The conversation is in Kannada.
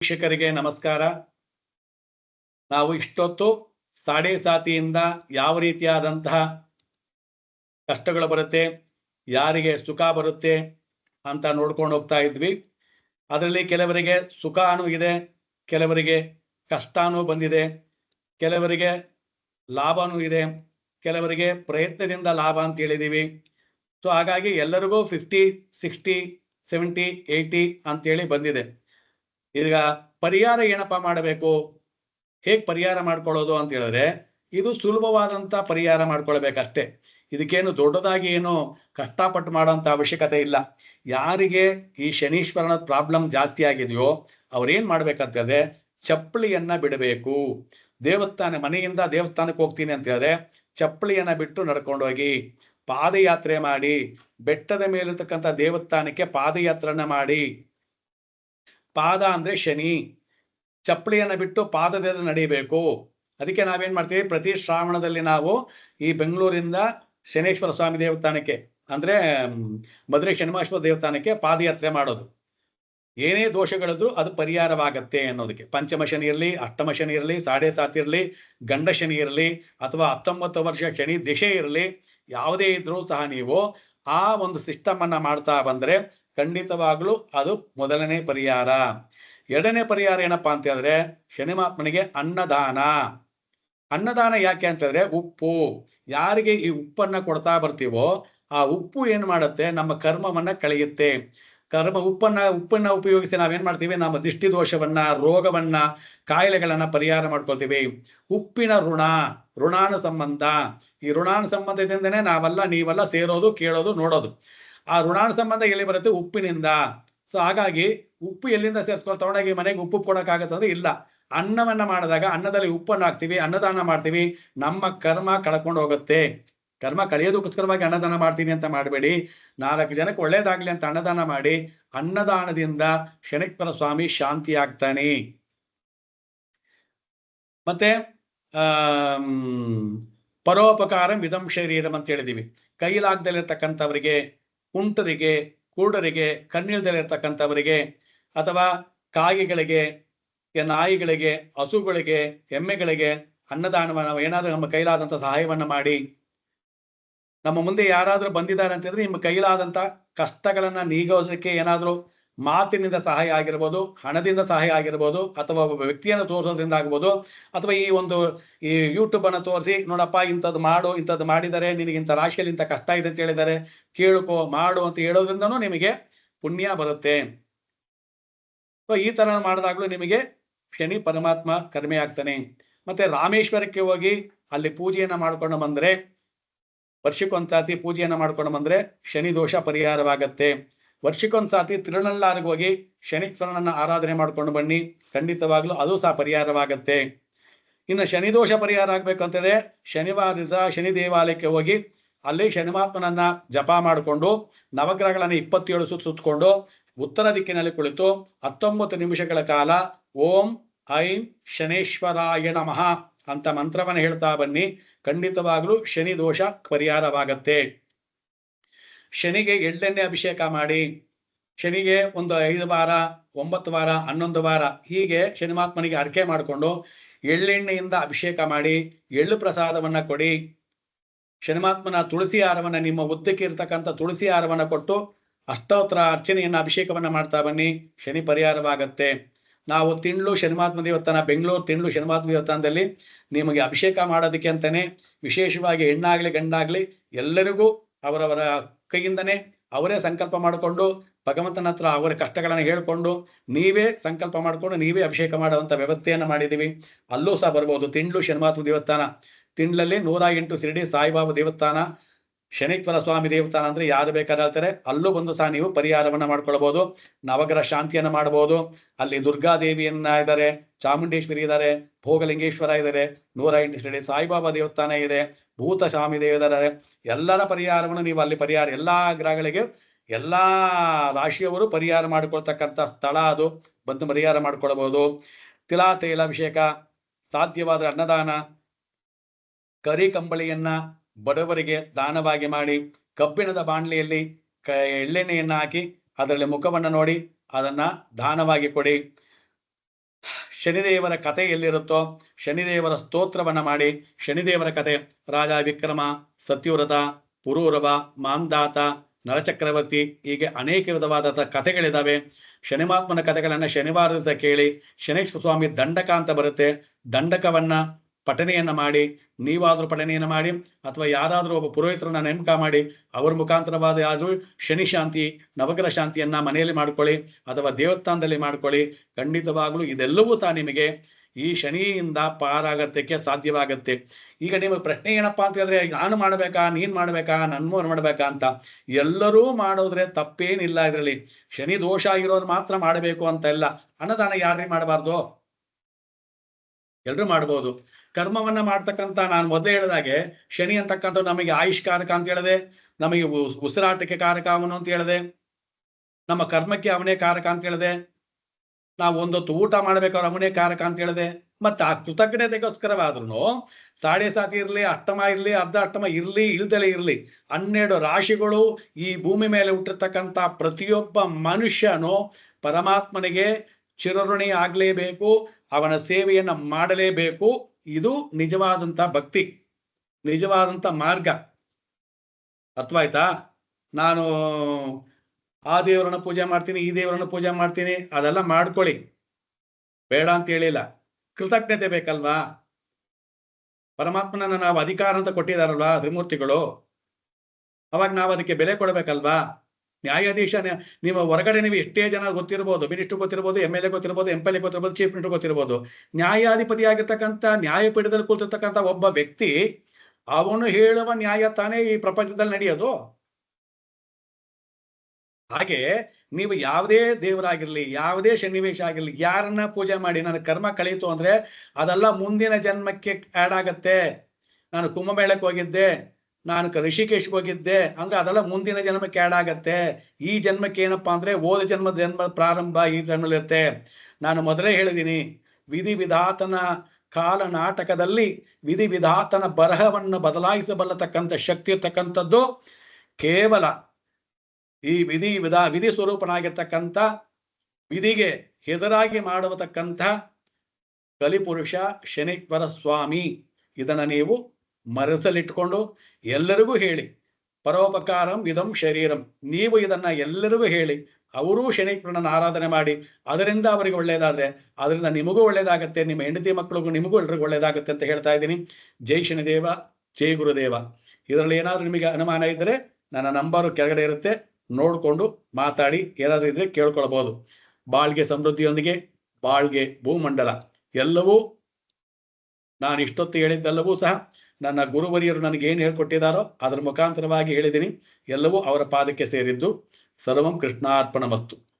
ವೀಕ್ಷಕರಿಗೆ ನಮಸ್ಕಾರ. ನಾವು ಇಷ್ಟೊತ್ತು ಸಾಡೆ ಸಾತಿಯಿಂದ ಯಾವ ರೀತಿಯಾದಂತಹ ಕಷ್ಟಗಳು ಬರುತ್ತೆ, ಯಾರಿಗೆ ಸುಖ ಬರುತ್ತೆ ಅಂತ ನೋಡ್ಕೊಂಡು ಹೋಗ್ತಾ ಇದ್ವಿ. ಅದರಲ್ಲಿ ಕೆಲವರಿಗೆ ಸುಖನೂ ಇದೆ, ಕೆಲವರಿಗೆ ಕಷ್ಟನೂ ಬಂದಿದೆ, ಕೆಲವರಿಗೆ ಲಾಭನೂ ಇದೆ, ಕೆಲವರಿಗೆ ಪ್ರಯತ್ನದಿಂದ ಲಾಭ ಅಂತ ಹೇಳಿದೀವಿ. ಸೊ, ಹಾಗಾಗಿ ಎಲ್ಲರಿಗೂ ಫಿಫ್ಟಿ ಸಿಕ್ಸ್ಟಿ ಸೆವೆಂಟಿ ಏಯ್ಟಿ ಅಂತೇಳಿ ಬಂದಿದೆ. ಈಗ ಪರಿಹಾರ ಏನಪ್ಪಾ ಮಾಡಬೇಕು? ಹೇಗ್ ಪರಿಹಾರ ಮಾಡ್ಕೊಳ್ಳೋದು ಅಂತ ಹೇಳಿದ್ರೆ, ಇದು ಸುಲಭವಾದಂತ ಪರಿಹಾರ ಮಾಡ್ಕೊಳ್ಬೇಕಷ್ಟೇ. ಇದಕ್ಕೇನು ದೊಡ್ಡದಾಗಿ ಏನು ಕಷ್ಟಪಟ್ಟು ಮಾಡೋಂಥ ಅವಶ್ಯಕತೆ ಇಲ್ಲ. ಯಾರಿಗೆ ಈ ಶನೀಶ್ವರನ ಪ್ರಾಬ್ಲಮ್ ಜಾಸ್ತಿ ಆಗಿದೆಯೋ, ಅವ್ರೇನ್ ಮಾಡ್ಬೇಕಂತಂದ್ರೆ ಚಪ್ಪಲಿಯನ್ನ ಬಿಡಬೇಕು. ದೇವಸ್ಥಾನ, ಮನೆಯಿಂದ ದೇವಸ್ಥಾನಕ್ಕೆ ಹೋಗ್ತೀನಿ ಅಂತ ಹೇಳಿದ್ರೆ, ಚಪ್ಪಲಿಯನ್ನ ಬಿಟ್ಟು ನಡ್ಕೊಂಡೋಗಿ ಪಾದಯಾತ್ರೆ ಮಾಡಿ, ಬೆಟ್ಟದ ಮೇಲಿರ್ತಕ್ಕಂಥ ದೇವಸ್ಥಾನಕ್ಕೆ ಪಾದಯಾತ್ರೆಯನ್ನ ಮಾಡಿ ಪಾದ ಅಂದ್ರೆ ಶನಿ. ಚಪ್ಪಲಿಯನ್ನು ಬಿಟ್ಟು ಪಾದದಿಂದ ನಡೀಬೇಕು. ಅದಕ್ಕೆ ನಾವೇನ್ ಮಾಡ್ತೀವಿ? ಪ್ರತಿ ಶ್ರಾವಣದಲ್ಲಿ ನಾವು ಈ ಬೆಂಗಳೂರಿಂದ ಶನೇಶ್ವರ ಸ್ವಾಮಿ ದೇವಸ್ಥಾನಕ್ಕೆ ಅಂದ್ರೆ ಮಧುರೆ ಶನಿಮಾಶ್ವರ ದೇವಸ್ಥಾನಕ್ಕೆ ಪಾದಯಾತ್ರೆ ಮಾಡೋದು. ಏನೇ ದೋಷಗಳಿದ್ರು ಅದು ಪರಿಹಾರವಾಗತ್ತೆ ಅನ್ನೋದಕ್ಕೆ. ಪಂಚಮ ಶನಿ ಇರಲಿ, ಅಷ್ಟಮ ಶನಿ ಇರಲಿ, ಸಾಡೆ ಸಾತ್ ಇರಲಿ, ಗಂಡ ಶನಿ ಇರಲಿ, ಅಥವಾ ಹತ್ತೊಂಬತ್ತು ವರ್ಷ ಶನಿ ದಿಶೆ ಇರಲಿ, ಯಾವುದೇ ಇದ್ರೂ ಸಹ ನೀವು ಆ ಒಂದು ಸಿಸ್ಟಮ್ ಮಾಡ್ತಾ ಬಂದ್ರೆ ಖಂಡಿತವಾಗ್ಲೂ ಅದು ಮೊದಲನೇ ಪರಿಹಾರ. ಎರಡನೇ ಪರಿಹಾರ ಏನಪ್ಪಾ ಅಂತ ಹೇಳಿದ್ರೆ, ಶನಿಮಾತ್ಮನಿಗೆ ಅನ್ನದಾನ. ಅನ್ನದಾನ ಯಾಕೆ ಅಂತಂದ್ರೆ ಉಪ್ಪು. ಯಾರಿಗೆ ಈ ಉಪ್ಪನ್ನ ಕೊಡ್ತಾ ಬರ್ತೀವೋ, ಆ ಉಪ್ಪು ಏನ್ ಮಾಡುತ್ತೆ? ನಮ್ಮ ಕರ್ಮವನ್ನ ಕಳೆಯುತ್ತೆ. ಕರ್ಮ ಉಪ್ಪನ್ನ ಉಪ್ಪನ್ನ ಉಪಯೋಗಿಸಿ ನಾವೇನ್ ಮಾಡ್ತೀವಿ? ನಮ್ಮ ದಿಷ್ಟಿ ದೋಷವನ್ನ ರೋಗವನ್ನ, ಕಾಯಿಲೆಗಳನ್ನ ಪರಿಹಾರ ಮಾಡ್ಕೊಳ್ತೀವಿ. ಉಪ್ಪಿನ ಋಣ ಋಣಾನು ಸಂಬಂಧ ಈ ಋಣಾನು ಸಂಬಂಧದಿಂದನೇ ನಾವೆಲ್ಲ, ನೀವೆಲ್ಲ ಸೇರೋದು, ಕೇಳೋದು, ನೋಡೋದು. ಆ ಋಣಾನು ಸಂಬಂಧ ಎಲ್ಲಿ ಬರುತ್ತೆ? ಉಪ್ಪಿನಿಂದ. ಸೊ ಹಾಗಾಗಿ ಉಪ್ಪು ಎಲ್ಲಿಂದ ಸೇರಿಸ್ಕೊಂಡು ತಗೊಂಡಾಗಿ ಮನೆಗೆ ಉಪ್ಪು ಕೊಡಕ್ಕಾಗತ್ತಂದ್ರೆ ಇಲ್ಲ. ಅನ್ನವನ್ನ ಮಾಡಿದಾಗ ಅನ್ನದಲ್ಲಿ ಉಪ್ಪನ್ನು ಹಾಕ್ತಿವಿ, ಅನ್ನದಾನ ಮಾಡ್ತೀವಿ, ನಮ್ಮ ಕರ್ಮ ಕಳ್ಕೊಂಡು ಹೋಗುತ್ತೆ. ಕರ್ಮ ಕಳೆಯೋದಕ್ಕೋಸ್ಕರವಾಗಿ ಅನ್ನದಾನ ಮಾಡ್ತೀನಿ ಅಂತ ಮಾಡಬೇಡಿ. ನಾಲ್ಕು ಜನಕ್ಕೆ ಒಳ್ಳೇದಾಗ್ಲಿ ಅಂತ ಅನ್ನದಾನ ಮಾಡಿ, ಅನ್ನದಾನದಿಂದ ಶನಿಕ್ಪರ ಸ್ವಾಮಿ ಶಾಂತಿ ಆಗ್ತಾನೆ ಮತ್ತೆ ಆ ಪರೋಪಕಾರ ಮಿದಂ ಶರೀರಂ ಅಂತ ಹೇಳಿದೀವಿ ಕೈಲಾಗ್ದಲ್ಲಿರ್ತಕ್ಕಂಥವರಿಗೆ ಕುಂಟರಿಗೆ, ಕೂಡರಿಗೆ ಕಣ್ಣಿಲ್ದಲ್ಲಿರ್ತಕ್ಕಂಥವರಿಗೆ ಅಥವಾ ಕಾಯಿಗಳಿಗೆ ನಾಯಿಗಳಿಗೆ ಹಸುಗಳಿಗೆ, ಎಮ್ಮೆಗಳಿಗೆ ಅನ್ನದಾನವನ್ನು ಏನಾದರೂ ನಮ್ಮ ಕೈಲಾದಂತ ಸಹಾಯವನ್ನ ಮಾಡಿ. ನಮ್ಮ ಮುಂದೆ ಯಾರಾದರೂ ಬಂದಿದ್ದಾರೆ ಅಂತಂದ್ರೆ ನಿಮ್ಮ ಕೈಲಾದಂತ ಕಷ್ಟಗಳನ್ನ ನೀಗೋದಕ್ಕೆ ಏನಾದ್ರೂ ಮಾತಿನಿಂದ ಸಹಾಯ ಆಗಿರ್ಬೋದು, ಹಣದಿಂದ ಸಹಾಯ ಆಗಿರ್ಬೋದು, ಅಥವಾ ಒಬ್ಬ ವ್ಯಕ್ತಿಯನ್ನು ತೋರಿಸೋದ್ರಿಂದ ಆಗ್ಬೋದು, ಅಥವಾ ಈ ಒಂದು ಈ ಯೂಟ್ಯೂಬ್ ಅನ್ನು ತೋರಿಸಿ, ನೋಡಪ್ಪ, ಇಂಥದ್ದು ಮಾಡು, ಇಂಥದ್ದು ಮಾಡಿದರೆ ನಿನಗೆ ಇಂಥ ರಾಶಿಯಲ್ಲಿ ಇಂಥ ಕಷ್ಟ ಇದೆ ಅಂತ ಹೇಳಿದರೆ ಕೇಳ್ಕೋ, ಮಾಡು ಅಂತ ಹೇಳೋದ್ರಿಂದನೂ ನಿಮಗೆ ಪುಣ್ಯ ಬರುತ್ತೆ. ಸೊ ಈ ತರ ಮಾಡಿದಾಗ್ಲೂ ನಿಮಗೆ ಶನಿ ಪರಮಾತ್ಮ ಕಡಿಮೆ ಆಗ್ತಾನೆ. ಮತ್ತೆ ರಾಮೇಶ್ವರಕ್ಕೆ ಹೋಗಿ ಅಲ್ಲಿ ಪೂಜೆಯನ್ನ ಮಾಡ್ಕೊಂಡು ಬಂದ್ರೆ, ವರ್ಷಕ್ಕೊಂದ್ಸಾತಿ ಪೂಜೆಯನ್ನ ಮಾಡ್ಕೊಂಡು ಬಂದ್ರೆ ಶನಿ ದೋಷ ಪರಿಹಾರವಾಗತ್ತೆ. ವರ್ಷಕ್ಕೊಂದ್ಸಾತಿ ತಿರುನಲ್ಲಾರಿಗೆ ಹೋಗಿ ಶನಿಶ್ವರನನ್ನ ಆರಾಧನೆ ಮಾಡ್ಕೊಂಡು ಬನ್ನಿ. ಖಂಡಿತವಾಗ್ಲೂ ಅದು ಸಹ ಪರಿಹಾರವಾಗತ್ತೆ. ಇನ್ನು ಶನಿ ದೋಷ ಪರಿಹಾರ ಆಗ್ಬೇಕಂತಂದ್ರೆ ಶನಿವಾರ ದಿವಸ ಶನಿ ದೇವಾಲಯಕ್ಕೆ ಹೋಗಿ ಅಲ್ಲಿ ಶನಿಮಾತ್ಮನನ್ನ ಜಪ ಮಾಡಿಕೊಂಡು ನವಗ್ರಹಗಳನ್ನ ಇಪ್ಪತ್ತೇಳು ಸುತ್ತ ಸುತ್ತಕೊಂಡು ಉತ್ತರ ದಿಕ್ಕಿನಲ್ಲಿ ಕುಳಿತು ಹತ್ತೊಂಬತ್ತು ನಿಮಿಷಗಳ ಕಾಲ ಓಂ ಐಂ ಶನೇಶ್ವರಾಯ ನಮಃ ಅಂತ ಮಂತ್ರವನ್ನು ಹೇಳ್ತಾ ಬನ್ನಿ. ಖಂಡಿತವಾಗ್ಲೂ ಶನಿ ದೋಷ ಪರಿಹಾರವಾಗತ್ತೆ. ಶನಿಗೆ ಎಳ್ಳೆಣ್ಣೆ ಅಭಿಷೇಕ ಮಾಡಿ, ಶನಿಗೆ ಒಂದು ಐದು ವಾರ, ಒಂಬತ್ತು ವಾರ, ಹನ್ನೊಂದು ವಾರ ಹೀಗೆ ಶನಿಮಾತ್ಮನಿಗೆ ಅರ್ಕೆ ಮಾಡಿಕೊಂಡು ಎಳ್ಳೆಣ್ಣೆಯಿಂದ ಅಭಿಷೇಕ ಮಾಡಿ, ಎಳ್ಳು ಪ್ರಸಾದವನ್ನ ಕೊಡಿ, ಶನಿಮಾತ್ಮನ ತುಳಸಿ ಹಾರವನ್ನ ನಿಮ್ಮ ಉದ್ದಕ್ಕೆ ಇರ್ತಕ್ಕಂಥ ತುಳಸಿ ಹಾರವನ್ನ ಕೊಟ್ಟು ಅಷ್ಟೋತ್ತರ ಅರ್ಚನೆಯನ್ನ ಅಭಿಷೇಕವನ್ನ ಮಾಡ್ತಾ ಬನ್ನಿ. ಶನಿ ಪರಿಹಾರವಾಗತ್ತೆ. ನಾವು ತಿಂಡ್ಲು ಶನಿಮಾತ್ಮ ದೇವಸ್ಥಾನ, ಬೆಂಗಳೂರು ತಿಂಡ್ಲು ಶನಿಮಾತ್ಮ ದೇವಸ್ಥಾನದಲ್ಲಿ ನಿಮಗೆ ಅಭಿಷೇಕ ಮಾಡೋದಕ್ಕೆ ಅಂತಾನೆ ವಿಶೇಷವಾಗಿ ಹೆಣ್ಣಾಗ್ಲಿ ಗಂಡಾಗ್ಲಿ ಎಲ್ಲರಿಗೂ ಅವರವರ ಕೈಯಿಂದನೇ ಅವರೇ ಸಂಕಲ್ಪ ಮಾಡಿಕೊಂಡು ಭಗವಂತನ ಹತ್ರ ಅವರ ಕಷ್ಟಗಳನ್ನು ಹೇಳ್ಕೊಂಡು ನೀವೇ ಸಂಕಲ್ಪ ಮಾಡಿಕೊಂಡು ನೀವೇ ಅಭಿಷೇಕ ಮಾಡುವಂಥ ವ್ಯವಸ್ಥೆಯನ್ನು ಮಾಡಿದೀವಿ ಅಲ್ಲೂ ಸಹ ಬರ್ಬೋದು. ತಿಂಡ್ಲು ಶನಿಮಾತ್ಮ ದೇವಸ್ಥಾನ. ತಿಂಡ್ಲಲ್ಲಿ ನೂರ ಎಂಟು ಶಿರಡಿ ಸಾಯಿಬಾಬಾ ದೇವಸ್ಥಾನ ಶನಿಶ್ವರ ಸ್ವಾಮಿ ದೇವಸ್ಥಾನ ಅಂದ್ರೆ ಯಾರು ಬೇಕಾದ್ರೆ ಹೇಳ್ತಾರೆ ಅಲ್ಲೂ ಬಂದು ಸಹ ನೀವು ಪರಿಹಾರವನ್ನ ಮಾಡ್ಕೊಳ್ಬಹುದು ನವಗ್ರಹ ಶಾಂತಿಯನ್ನ ಮಾಡಬಹುದು ಅಲ್ಲಿ ದುರ್ಗಾದೇವಿಯನ್ನ ಇದ್ದಾರೆ, ಚಾಮುಂಡೇಶ್ವರಿ ಇದ್ದಾರೆ, ಭೋಗಲಿಂಗೇಶ್ವರ ಇದ್ದಾರೆ ನೂರ ಎಂಟು ಶಿರಡಿ ಸಾಯಿಬಾಬಾ ದೇವಸ್ಥಾನ ಇದೆ. ಭೂತ ಸ್ವಾಮಿ ದೇವರಿದ್ದಾರೆ ಎಲ್ಲರ ಪರಿಹಾರವನ್ನು ನೀವು ಅಲ್ಲಿ ಪರಿಹಾರ, ಎಲ್ಲ ಗ್ರಹಗಳಿಗೆ, ಎಲ್ಲಾ ರಾಶಿಯವರು ಪರಿಹಾರ ಮಾಡಿಕೊಳ್ತಕ್ಕಂಥ ಸ್ಥಳ ಅದು. ಬಂದು ಪರಿಹಾರ ಮಾಡಿಕೊಳ್ಳಬಹುದು ತಿಲಾ ತೈಲಾಭಿಷೇಕ ಸಾಧ್ಯವಾದ ಅನ್ನದಾನ, ಕರಿ ಕಂಬಳಿಯನ್ನ ಬಡವರಿಗೆ ದಾನವಾಗಿ ಮಾಡಿ, ಕಬ್ಬಿಣದ ಬಾಣಲಿಯಲ್ಲಿ ಕ, ಎಳ್ಳೆಣ್ಣೆಯನ್ನು ಹಾಕಿ, ಅದರಲ್ಲಿ ಮುಖವನ್ನ ನೋಡಿ, ಅದನ್ನ ದಾನವಾಗಿ ಕೊಡಿ. ಶನಿದೇವರ ಕಥೆ ಎಲ್ಲಿರುತ್ತೋ ಶನಿದೇವರ ಸ್ತೋತ್ರವನ್ನ ಮಾಡಿ. ಶನಿದೇವರ ಕಥೆ ರಾಜ ವಿಕ್ರಮ, ಸತ್ಯವ್ರತ, ಪುರೂರವ, ಮಾಂದಾತ, ನರಚಕ್ರವರ್ತಿ ಹೀಗೆ ಅನೇಕ ವಿಧವಾದ ಕಥೆಗಳಿದ್ದಾವೆ ಶನಿಮಾತ್ಮನ ಕಥೆಗಳನ್ನ ಶನಿವಾರದ ದಿವಸ ಕೇಳಿ ಶನೇಶ್ವರ ಸ್ವಾಮಿ ದಂಡಕ ಅಂತ ಬರುತ್ತೆ. ದಂಡಕವನ್ನ ಪಠನೆಯನ್ನ ಮಾಡಿ, ನೀವಾದರೂ ಪಠನೆಯನ್ನು ಮಾಡಿ, ಅಥವಾ ಯಾರಾದರೂ ಒಬ್ಬ ಪುರೋಹಿತರನ್ನ ನೇಮಕ ಮಾಡಿ, ಅವರ ಮುಖಾಂತರವಾದ ಆದರೂ ಶನಿ ಶಾಂತಿ, ನವಗ್ರಹ ಶಾಂತಿಯನ್ನ ಮನೆಯಲ್ಲಿ ಮಾಡ್ಕೊಳ್ಳಿ, ಅಥವಾ ದೇವಸ್ಥಾನದಲ್ಲಿ ಮಾಡ್ಕೊಳ್ಳಿ, ಖಂಡಿತವಾಗ್ಲೂ ಇದೆಲ್ಲವೂ ಸಹ ನಿಮಗೆ ಈ ಶನಿಯಿಂದ ಪಾರಾಗತ್ತಕ್ಕೆ ಸಾಧ್ಯವಾಗತ್ತೆ. ಈಗ ನಿಮಗೆ ಪ್ರಶ್ನೆ ಏನಪ್ಪಾ ಅಂತ ಹೇಳಿದ್ರೆ ನಾನು ಮಾಡ್ಬೇಕಾ, ನೀನ್ ಮಾಡ್ಬೇಕಾ ನನ್ಮೋನ್ ಮಾಡ್ಬೇಕಾ ಅಂತ. ಎಲ್ಲರೂ ಮಾಡೋದ್ರೆ ತಪ್ಪೇನಿಲ್ಲ ಇದರಲ್ಲಿ. ಶನಿ ದೋಷ ಆಗಿರೋರು ಮಾತ್ರ ಮಾಡಬೇಕು ಅಂತ ಇಲ್ಲ ಅನ್ನದಾನ ಯಾರೇ ಮಾಡಬಾರ್ದು? ಎಲ್ಲರೂ ಮಾಡ್ಬೋದು. ಕರ್ಮವನ್ನ ಮಾಡ್ತಕ್ಕಂತ ನಾನು ಮೊದಲೇ ಹೇಳಿದಾಗೆ ಶನಿ ಅಂತಕ್ಕಂಥ ನಮಗೆ ಆಯುಷ್ಕಾರಕ ಅಂತ ಹೇಳಿದೆ, ನಮಗೆ ಉಸಿರಾಟಕ್ಕೆ ಕಾರಕ ಅವನು ಅಂತ ಹೇಳಿದೆ, ನಮ್ಮ ಕರ್ಮಕ್ಕೆ ಅವನೇ ಕಾರಕ ಅಂತ ಹೇಳಿದೆ, ನಾವು ಒಂದೊತ್ತು ಊಟ ಮಾಡ್ಬೇಕಾದ್ರೆ ಅವನೇ ಕಾರಕ ಅಂತ ಹೇಳಿದೆ, ಮತ್ತೆ ಆ ಕೃತಜ್ಞತೆಗೋಸ್ಕರವಾದ್ರೂ ಸಾಡೆ ಸಾತಿ ಇರ್ಲಿ, ಅಷ್ಟಮ ಇರ್ಲಿ, ಅರ್ಧ ಅಷ್ಟಮ ಇರ್ಲಿ, ಇಲ್ದಲೇ ಇರ್ಲಿ, ಹನ್ನೆರಡು ರಾಶಿಗಳು ಈ ಭೂಮಿ ಮೇಲೆ ಹುಟ್ಟಿರ್ತಕ್ಕಂಥ ಪ್ರತಿಯೊಬ್ಬ ಮನುಷ್ಯನು ಪರಮಾತ್ಮನಿಗೆ ಚಿರಋಣಿ ಆಗ್ಲೇಬೇಕು, ಅವನ ಸೇವೆಯನ್ನ ಮಾಡಲೇಬೇಕು. ಇದು ನಿಜವಾದಂತ ಭಕ್ತಿ, ನಿಜವಾದಂತ ಮಾರ್ಗ. ಅರ್ಥವಾಯ್ತಾ? ನಾನು ಆ ದೇವರನ್ನ ಪೂಜೆ ಮಾಡ್ತೀನಿ, ಈ ದೇವರನ್ನ ಪೂಜೆ ಮಾಡ್ತೀನಿ, ಅದೆಲ್ಲ ಮಾಡ್ಕೊಳ್ಳಿ. ಬೇಡ ಅಂತ ಹೇಳಿಲ್ಲ. ಕೃತಜ್ಞತೆ ಬೇಕಲ್ವಾ? ಪರಮಾತ್ಮನನ್ನ ನಾವು ಅಧಿಕಾರ ಅಂತ ಕೊಟ್ಟಿದಾರಲ್ವಾ ತ್ರಿಮೂರ್ತಿಗಳು? ಅವಾಗ ನಾವು ಅದಕ್ಕೆ ಬೆಲೆ ಕೊಡ್ಬೇಕಲ್ವಾ? ನ್ಯಾಯಾಧೀಶ ನ್ಯಾ- ನಿಮ್ಮ ಹೊರಗಡೆ ನೀವು ಎಷ್ಟೇ ಜನ ಗೊತ್ತಿರ್ಬೋದು, ಮಿನಿಸ್ಟರ್ ಗೊತ್ತಿರ್ಬೋದು ಎಂ ಎಲ್ ಎ ಗೊತ್ತಿರ್ಬೋದು, ಎಂ ಎಲ್ ಎ ಗೊತ್ತಿರ್ಬೋದು, ಚೀಫ್ ಮಿನಿಸ್ಟರ್ ಗೊತ್ತಿರ್ಬೋದು, ನ್ಯಾಯಾಧಿಪತಿ ಆಗಿರ್ತಕ್ಕಂಥ ನ್ಯಾಯಪೀಠದಲ್ಲಿ ಕೂತಿರ್ತಕ್ಕಂಥ ಒಬ್ಬ ವ್ಯಕ್ತಿ, ಅವನು ಹೇಳುವ ನ್ಯಾಯ ತಾನೇ ಈ ಪ್ರಪಂಚದಲ್ಲಿ ನಡೆಯೋದು? ಹಾಗೆ ನೀವು ಯಾವುದೇ ದೇವರಾಗಿರ್ಲಿ, ಯಾವುದೇ ಸನ್ನಿವೇಶ ಆಗಿರ್ಲಿ, ಯಾರನ್ನ ಪೂಜೆ ಮಾಡಿ, ನನ್ನ ಕರ್ಮ ಕಳೀತು ಅಂದ್ರೆ ಅದೆಲ್ಲ ಮುಂದಿನ ಜನ್ಮಕ್ಕೆ ಆಡ್ ಆಗತ್ತೆ. ನಾನು ಕುಂಭಮೇಳಕ್ಕೆ ಹೋಗಿದ್ದೆ. ನಾನು ಋಷಿಕೇಶ್ ಹೋಗಿದ್ದೆ, ಅಂದ್ರೆ ಅದೆಲ್ಲ ಮುಂದಿನ ಜನ್ಮಕ್ಕೆ ಆಡ್ ಆಗತ್ತೆ. ಈ ಜನ್ಮಕ್ಕೆ ಏನಪ್ಪಾ ಅಂದ್ರೆ ಓದ ಜನ್ಮ ಜನ್ಮ ಪ್ರಾರಂಭ ಈ ಜನ್ಮಲಿರುತ್ತೆ ನಾನು ಮೊದಲೇ ಹೇಳಿದ್ದೀನಿ ವಿಧಿ ವಿಧಾತನ ಕಾಲ ನಾಟಕದಲ್ಲಿ ವಿಧಿ ವಿಧಾತನ ಬರಹವನ್ನು ಬದಲಾಯಿಸಬಲ್ಲತಕ್ಕಂಥ ಶಕ್ತಿ ಇರ್ತಕ್ಕಂಥದ್ದು ಕೇವಲ ಈ ವಿಧಿ ವಿಧ, ವಿಧಿ ಸ್ವರೂಪನಾಗಿರ್ತಕ್ಕಂಥ, ವಿಧಿಗೆ ಹೆದರಾಗಿ ಮಾಡುವತಕ್ಕಂಥ ಕಲಿಪುರುಷ ಶನಿಶ್ವರ ಸ್ವಾಮಿ ಇದನ್ನು ನೀವು ಮನಸ್ಸಲ್ಲಿಟ್ಕೊಂಡು ಎಲ್ಲರಿಗೂ ಹೇಳಿ, ಪರೋಪಕಾರಂ ಇದಂ ಶರೀರಂ. ನೀವು ಇದನ್ನ ಎಲ್ಲರಿಗೂ ಹೇಳಿ, ಅವರೂ ಶನಿಶ್ವರನ ಆರಾಧನೆ ಮಾಡಿ, ಅದರಿಂದ ಅವರಿಗೆ ಒಳ್ಳೇದಾದ್ರೆ, ಅದರಿಂದ ನಿಮಗೂ ಒಳ್ಳೇದಾಗತ್ತೆ, ನಿಮ್ಮ ಹೆಂಡತಿ ಮಕ್ಕಳಿಗೂ ನಿಮಗೂ ಎಲ್ರಿಗೂ ಒಳ್ಳೇದಾಗುತ್ತೆ ಅಂತ ಹೇಳ್ತಾ ಇದ್ದೀನಿ. ಜೈ ಶನಿದೇವ, ಜೈ ಗುರುದೇವ. ಇದರಲ್ಲಿ ಏನಾದರೂ ನಿಮಗೆ ಅನುಮಾನ ಇದ್ದರೆ ನನ್ನ ನಂಬರು ಕೆಳಗಡೆ ಇರುತ್ತೆ, ನೋಡಿಕೊಂಡು ಮಾತಾಡಿ, ಏನಾದರೂ ಇದ್ರೆ ಕೇಳ್ಕೊಳ್ಬೋದು. ಬಾಳ್ಗೆ ಸಮೃದ್ಧಿಯೊಂದಿಗೆ, ಬಾಳ್ಗೆ ಭೂಮಂಡಲ. ಎಲ್ಲವೂ ನಾನು ಇಷ್ಟೊತ್ತು ಹೇಳಿದ್ದೆಲ್ಲವೂ ಸಹ ನನ್ನ ಗುರುವರಿಯರು ನನಗೆ ಏನು ಹೇಳ್ಕೊಟ್ಟಿದ್ದಾರೋ ಅದರ ಮುಖಾಂತರವಾಗಿ ಹೇಳಿದ್ದೀನಿ. ಎಲ್ಲವೂ ಅವರ ಪಾದಕ್ಕೆ ಸೇರಿದ್ದು. ಸರ್ವಂ ಕೃಷ್ಣಾರ್ಪಣ ಮಸ್ತು